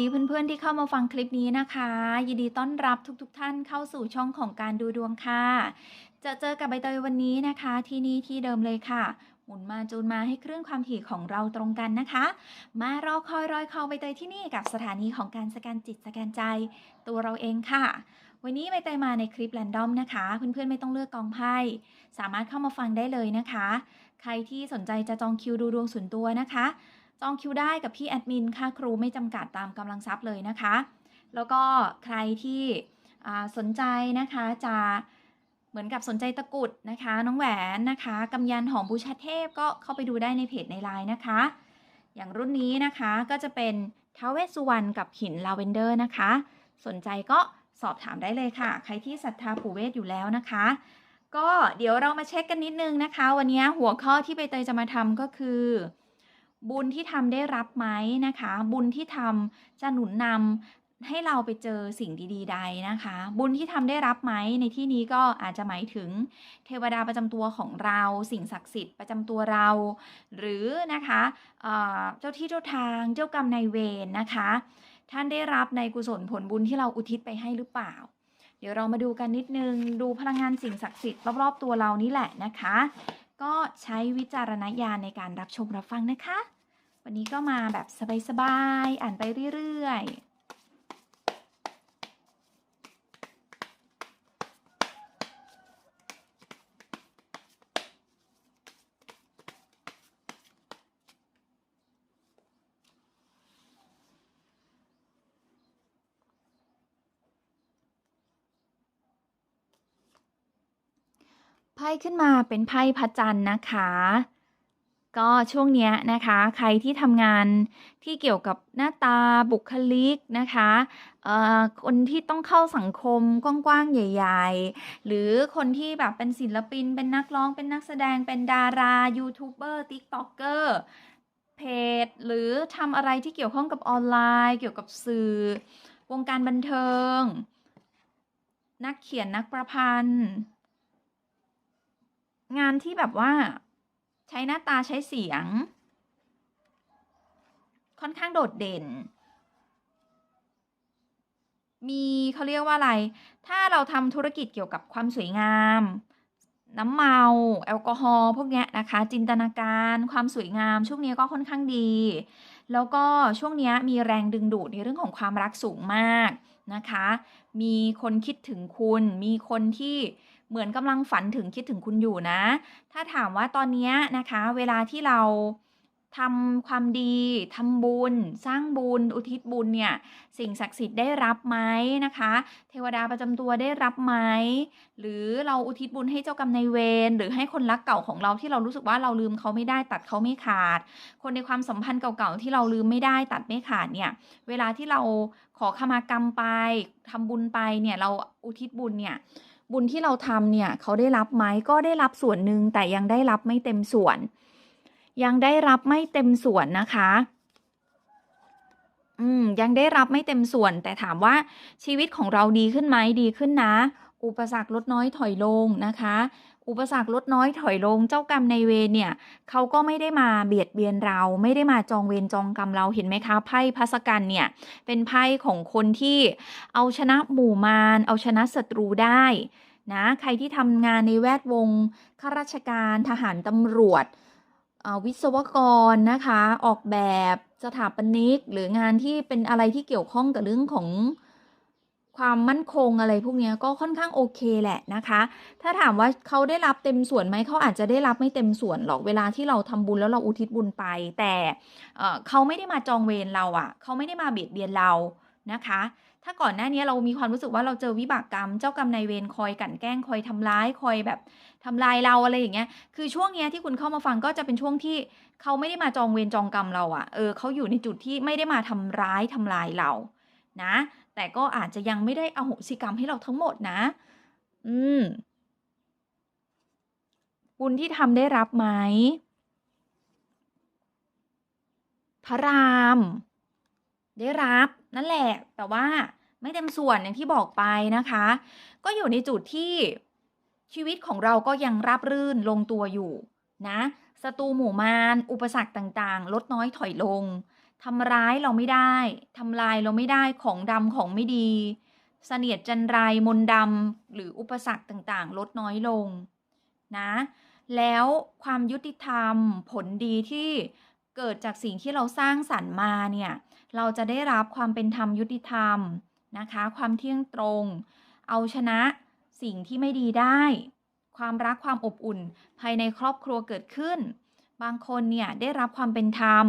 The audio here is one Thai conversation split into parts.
ดีเพื่อนๆที่เข้ามาฟังคลิปนี้นะคะ ยินดีต้อนรับทุกๆทท่านเข้าสู่ช่องของการดูดวงค่ะ จะเจอกับใบเตยวันนี้นะคะ ที่นี่ที่เดิมเลยค่ะหมุนมาจูนมาให้เครื่องความถี่ของเราตรงกันนะคะ มารอคอยรอยคอใบเตยที่นี่กับสถานีของการสแกนจิตสแกนใจ ตัวเราเองค่ะ วันนี้ใบเตยมาในคลิปแรนดอมนะคะ เพื่อนๆไม่ต้องเลือกกองไพ่สามารถเข้ามาฟังได้เลยนะคะ ใครที่สนใจจะจองคิวดูดวงส่วนตัวนะคะ จองคิวได้กับพี่แอดมินค่าครูไม่จำกัดตามกำลังทรัพย์เลยนะคะ แล้วก็ใครที่สนใจนะคะจะเหมือนกับสนใจตะกุดนะคะ น้องแหวนนะคะกำยันหอมบูชาเทพก็เข้าไปดูได้ในเพจในไลน์นะคะ อย่างรุ่นนี้นะคะก็จะเป็นท้าวเวสสุวรรณกับหินลาเวนเดอร์นะคะ สนใจก็สอบถามได้เลยค่ะ ใครที่ศรัทธาปู่เวทอยู่แล้วนะคะ ก็เดี๋ยวเรามาเช็คกันนิดนึงนะคะ วันนี้หัวข้อที่ใบเตยจะมาทำก็คือ บุญที่ทำได้รับไหมนะคะ บุญที่ทำจะหนุนนำให้เราไปเจอสิ่งดีๆ ใดนะคะ บุญที่ทำได้รับไหมในที่นี้ก็อาจจะหมายถึงเทวดาประจำตัวของเรา สิ่งศักดิ์สิทธิ์ประจำตัวเรา หรือนะคะเเจ้าที่เจ้าทางเจ้ากรรมนายเวรนะคะ ท่านได้รับในกุศลผลบุญที่เราอุทิศไปให้หรือเปล่า เดี๋ยวเรามาดูกันนิดนึงดูพลังงานสิ่งศักดิ์สิทธิ์รอบๆตัวเรานี่แหละนะคะ ก็ใช้วิจารณญาณในการรับชมรับฟังนะคะ วันนี้ก็มาแบบสบายๆ อ่านไปเรื่อยๆ ไพ่ขึ้นมาเป็นไพ่พระจันทร์นะคะ ก็ช่วงเนี้ยนะคะ ใครที่ทำงานที่เกี่ยวกับหน้าตาบุคลิกนะคะเอ่อคนที่ต้องเข้าสังคมกว้างๆใหญ่ ๆ หรือคนที่แบบเป็นศิลปิน เป็นนักร้อง เป็นนักแสดง เป็นดารายูทูบเบอร์ติ๊กต็อกเกอร์เพจ หรือทำอะไรที่เกี่ยวข้องกับออนไลน์ เกี่ยวกับสื่อ วงการบันเทิง นักเขียนนักประพันธ์ งานที่แบบว่าใช้หน้าตาใช้เสียง ค่อนข้างโดดเด่น มีเขาเรียกว่าอะไร ถ้าเราทำธุรกิจเกี่ยวกับความสวยงาม น้ำเมาแอลกอฮอล์พวกเนี้ยนะคะ จินตนาการความสวยงาม ช่วงนี้ก็ค่อนข้างดี แล้วก็ช่วงนี้มีแรงดึงดูดในเรื่องของความรักสูงมากนะคะ มีคนคิดถึงคุณ มีคนที่ เหมือนกำลังฝันถึงคิดถึงคุณอยู่นะ ถ้าถามว่าตอนนี้นะคะ เวลาที่เราทำความดีทำบุญ สร้างบุญ อุทิศบุญเนี่ย สิ่งศักดิ์สิทธิ์ได้รับไหมนะคะ เทวดาประจำตัวได้รับไหมหรือเราอุทิศบุญให้เจ้ากรรมนายเวรหรือให้คนรักเก่าของเราที่เรารู้สึกว่าเราลืมเขาไม่ได้ตัดเขาไม่ขาด คนในความสัมพันธ์เก่าๆที่เราลืมไม่ได้ตัดไม่ขาดเนี่ยเวลาที่เราขอขมากรรมไปทำบุญไปเนี่ยเราอุทิศบุญเนี่ย บุญที่เราทำเนี่ยเขาได้รับไหมก็ได้รับส่วนหนึ่งแต่ยังได้รับไม่เต็มส่วน ยังได้รับไม่เต็มส่วนนะคะอืมยังได้รับไม่เต็มส่วน แต่ถามว่าชีวิตของเราดีขึ้นไหมดีขึ้นนะ อุปสรรคลดน้อยถอยลงนะคะ อุปสรรคลดน้อยถอยลงเจ้ากรรมในเวรเนี่ยเขาก็ไม่ได้มาเบียดเบียนเรา ไม่ได้มาจองเวรจองกรรมเราเห็นไหมคะไพ่พัสกันเนี่ยเป็นไพ่ของคนที่เอาชนะหมู่มาร เอาชนะศัตรูได้นะใครที่ทำงานในแวดวงข้าราชการทหารตำรวจวิศวกรนะคะ ออกแบบสถาปนิก หรืองานที่เป็นอะไรที่เกี่ยวข้องกับเรื่องของ ความมั่นคงอะไรพวกนี้ก็ค่อนข้างโอเคแหละนะคะ ถ้าถามว่าเขาได้รับเต็มส่วนไหมเขาอาจจะได้รับไม่เต็มส่วนหรอกเวลาที่เราทำบุญแล้วเราอุทิศบุญไป แต่เขาไม่ได้มาจองเวรเราอะ่ะ เขาไม่ได้มาเบียดเบียนเรานะคะ ถ้าก่อนหน้านี้เรามีความรู้สึกว่าเราเจอวิบากกรรม เจ้ากรรมนายเวรคอยกันแกล้งคอยทำร้ายคอยแบบทำลายเราอะไรอย่างเงี้ย คือช่วงเนี้ยที่คุณเข้ามาฟังก็จะเป็นช่วงที่เขาไม่ได้มาจองเวรจองกรรมเราอะ่ะ เออเขาอยู่ในจุดที่ไม่ได้มาทำร้ายทำลายเรานะ แต่ก็อาจจะยังไม่ได้อโหสิกรรมให้เราทั้งหมดนะ อืม บุญที่ทำได้รับไหม พระราม ได้รับนั่นแหละ แต่ว่าไม่เต็มส่วนอย่างที่บอกไปนะคะ ก็อยู่ในจุดที่ชีวิตของเราก็ยังราบรื่นลงตัวอยู่นะศัตรูหมู่มารอุปสรรคต่างๆ ลดน้อยถอยลง ทำร้ายเราไม่ได้ทำลายเราไม่ได้ของดำของไม่ดีเสนียดจันไรมนดำหรืออุปสรรคต่างๆ ลดน้อยลงนะแล้วความยุติธรรมผลดีที่เกิดจากสิ่งที่เราสร้างสรรค์มาเนี่ยเราจะได้รับความเป็นธรรมยุติธรรมนะคะ ความเที่ยงตรง เอาชนะสิ่งที่ไม่ดีได้ ความรักความอบอุ่นภายในครอบครัวเกิดขึ้น บางคนเนี่ยได้รับความเป็นธรรม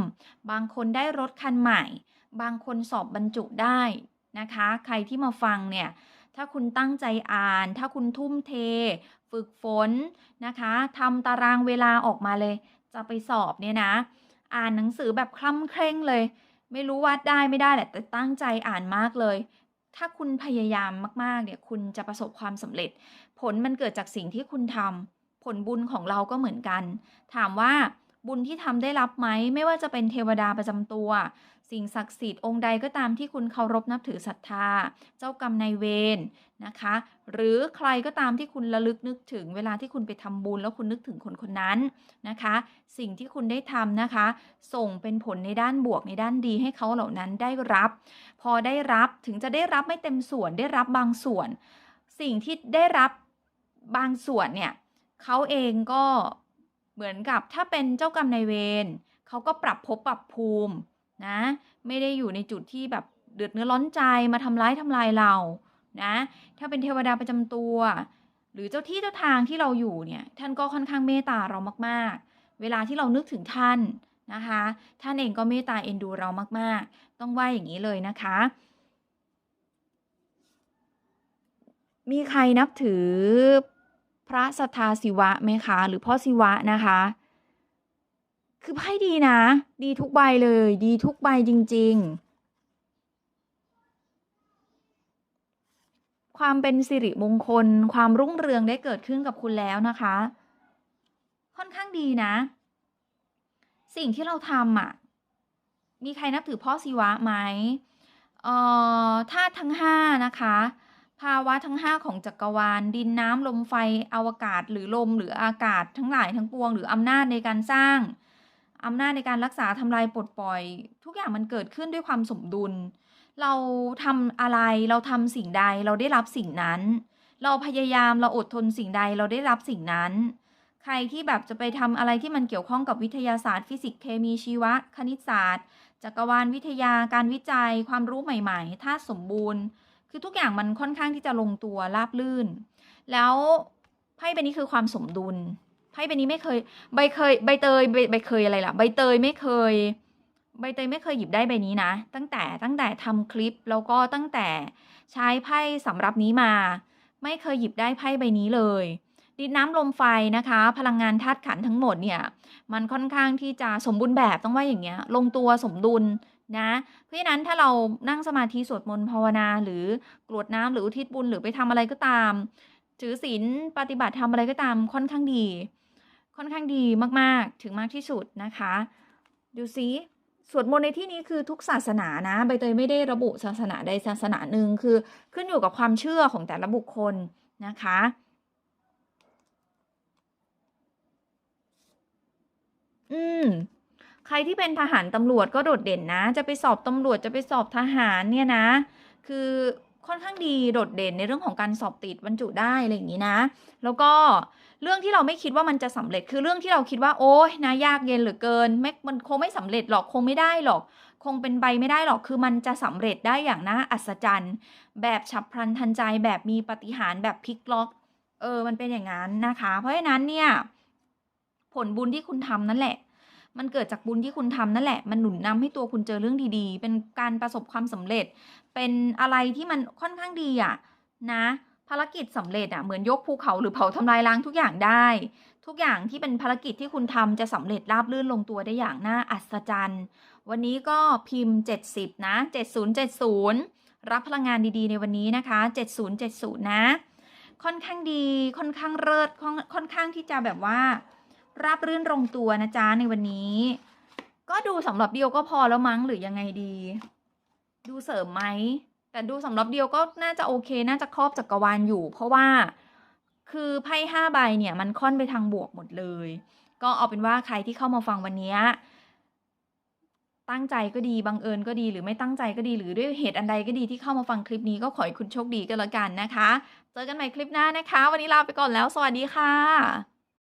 บางคนได้รถคันใหม่ บางคนสอบบรรจุได้นะคะ ใครที่มาฟังเนี่ย ถ้าคุณตั้งใจอ่าน ถ้าคุณทุ่มเท ฝึกฝนนะคะทำตารางเวลาออกมาเลย จะไปสอบเนี่ยนะ อ่านหนังสือแบบคล่ำเคร่งเลย ไม่รู้ว่าได้ไม่ได้แหละ แต่ตั้งใจอ่านมากเลย ถ้าคุณพยายามมากๆเนี่ย คุณจะประสบความสำเร็จ ผลมันเกิดจากสิ่งที่คุณทำ ลบุญของเราก็เหมือนกัน ถามว่าบุญที่ทำได้รับไหมไม่ว่าจะเป็นเทวดาประจำตัว สิ่งศักดิ์สิทธิ์องค์ใดก็ตามที่คุณเคารพนับถือศรัทธา เจ้ากรรมนายเวรนะคะ หรือใครก็ตามที่คุณระลึกนึกถึงเวลาที่คุณไปทำบุญแล้วคุณนึกถึงคนคนนั้นนะคะ สิ่งที่คุณได้ทำนะคะ ส่งเป็นผลในด้านบวกในด้านดีให้เขาเหล่านั้นได้รับ พอได้รับถึงจะได้รับไม่เต็มส่วนได้รับบางส่วน สิ่งที่ได้รับบางส่วนเนี่ย เขาเองก็เหมือนกับถ้าเป็นเจ้ากรรมนายเวรเขาก็ปรับภพปรับภูมินะ ไม่ได้อยู่ในจุดที่แบบเดือดเนื้อร้อนใจมาทำร้ายทำลายเรานะ ถ้าเป็นเทวดาประจำตัว หรือเจ้าที่เจ้าทางที่เราอยู่เนี่ย ท่านก็ค่อนข้างเมตตาเรามากๆ เวลาที่เรานึกถึงท่านนะคะ ท่านเองก็เมตตาเอ็นดูเรามากๆ ต้องว่าอย่างนี้เลยนะคะ มีใครนับถือ พระสัทธาศิวะไหมคะ หรือพ่อศิวะนะคะ คือไพ่ดีนะ ดีทุกใบเลย ดีทุกใบจริง ๆ ความเป็นสิริมงคล ความรุ่งเรืองได้เกิดขึ้นกับคุณแล้วนะคะ ค่อนข้างดีนะ สิ่งที่เราทำอะ มีใครนับถือพ่อศิวะไหมเอ่อธาตุทั้งห้านะคะ ภาวะทั้ง 5 ของจักรวาล ดินน้ำลมไฟอวกาศ หรือลมหรืออากาศทั้งหลายทั้งปวง หรืออำนาจในการสร้างอำนาจในการรักษาทำลายปลดปล่อย ทุกอย่างมันเกิดขึ้นด้วยความสมดุล เราทำอะไรเราทำสิ่งใดเราได้รับสิ่งนั้น เราพยายามเราอดทนสิ่งใดเราได้รับสิ่งนั้น ใครที่แบบจะไปทำอะไรที่มันเกี่ยวข้องกับวิทยาศาสตร์ ฟิสิกส์เคมีชีวะ คณิตศาสตร์ จักรวาลวิทยาการวิจัย ความรู้ใหม่ ๆ ถ้าสมบูรณ์ คือทุกอย่างมันค่อนข้างที่จะลงตัวราบลื่น แล้วไพ่ใบนี้คือความสมดุลไพ่ใบนี้ไม่เคย ใบเคย ใบเตยใบใบเคยอะไรล่ะ ใบเตยไม่เคย ใบเตยไม่เคยหยิบได้ใบนี้นะ ตั้งแต่ตั้งแต่ทำคลิปแล้วก็ตั้งแต่ใช้ไพ่สำหรับนี้มา ไม่เคยหยิบได้ไพ่ใบนี้เลยดินน้ำลมไฟนะคะ พลังงานธาตุขันทั้งหมดเนี่ย มันค่อนข้างที่จะสมบูรณ์แบบต้องว่าอย่างเงี้ย ลงตัวสมดุล นะ เพราะฉะนั้นถ้าเรานั่งสมาธิสวดมนต์ภาวนา หรือกรวดน้ำหรืออุทิศบุญหรือไปทำอะไรก็ตาม ถือศีลปฏิบัติทำอะไรก็ตามค่อนข้างดี ค่อนข้างดีมากๆ ถึงมากที่สุดนะคะ ดูซิสวดมนต์ในที่นี้คือทุกศาสนานะใบเตยไม่ได้ระบุศาสนาใดศาสนาหนึ่งคือขึ้นอยู่กับความเชื่อของแต่ละบุคคลนะคะอืม ใครที่เป็นทหารตำรวจก็โดดเด่นนะ จะไปสอบตำรวจจะไปสอบทหารเนี่ยนะ คือค่อนข้างดีโดดเด่นในเรื่องของการสอบติดบรรจุได้อะไรอย่างนี้นะ แล้วก็เรื่องที่เราไม่คิดว่ามันจะสำเร็จคือเรื่องที่เราคิดว่าโอ้ยนะยากเย็นเหลือเกินไม่มันคงไม่สำเร็จหรอกคงไม่ได้หรอก คงเป็นใบไม่ได้หรอกคือมันจะสำเร็จได้อย่างน่าอัศจรรย์ แบบฉับพลันทันใจแบบมีปฏิหารแบบพลิกล็อก เออมันเป็นอย่างนั้นนะคะ เพราะฉะนั้นเนี่ย ผลบุญที่คุณทำนั่นแหละ มันเกิดจากบุญที่คุณทำนั่นแหละ มันหนุนนำให้ตัวคุณเจอเรื่องดีๆ เป็นการประสบความสำเร็จ เป็นอะไรที่มันค่อนข้างดีอะนะ ภารกิจสำเร็จอะเหมือนยกภูเขาหรือเผาทำลายล้างทุกอย่างได้ ทุกอย่างที่เป็นภารกิจที่คุณทำจะสำเร็จราบรื่นลงตัวได้อย่างน่าอัศจรรย์ วันนี้ก็พิมพ์ 70 นะ 7070 รับพลังงานดีๆ ในวันนี้นะคะ 7070 นะ ค่อนข้างดี ค่อนข้างเลิศค่อนค่อนข้างที่จะแบบว่า ราบรื่นลงตัวนะจ๊ะในวันนี้ ก็ดูสำหรับเดียวก็พอแล้วมั้งหรือยังไงดี ดูเสริมไหมแต่ดูสำหรับเดียวก็น่าจะโอเค น่าจะครอบจักรวาลอยู่ เพราะว่าคือไพ่ห้าใบเนี่ยมันค่อนไปทางบวกหมดเลย ก็เอาเป็นว่าใครที่เข้ามาฟังวันนี้ตั้งใจก็ดีบังเอิญก็ดีหรือไม่ตั้งใจก็ดีหรือด้วยเหตุอันใดก็ดีที่เข้ามาฟังคลิปนี้ก็ขอให้คุณโชคดีก็แล้วกันนะคะ เจอกันใหม่คลิปหน้านะคะ วันนี้ลาไปก่อนแล้ว สวัสดีค่ะ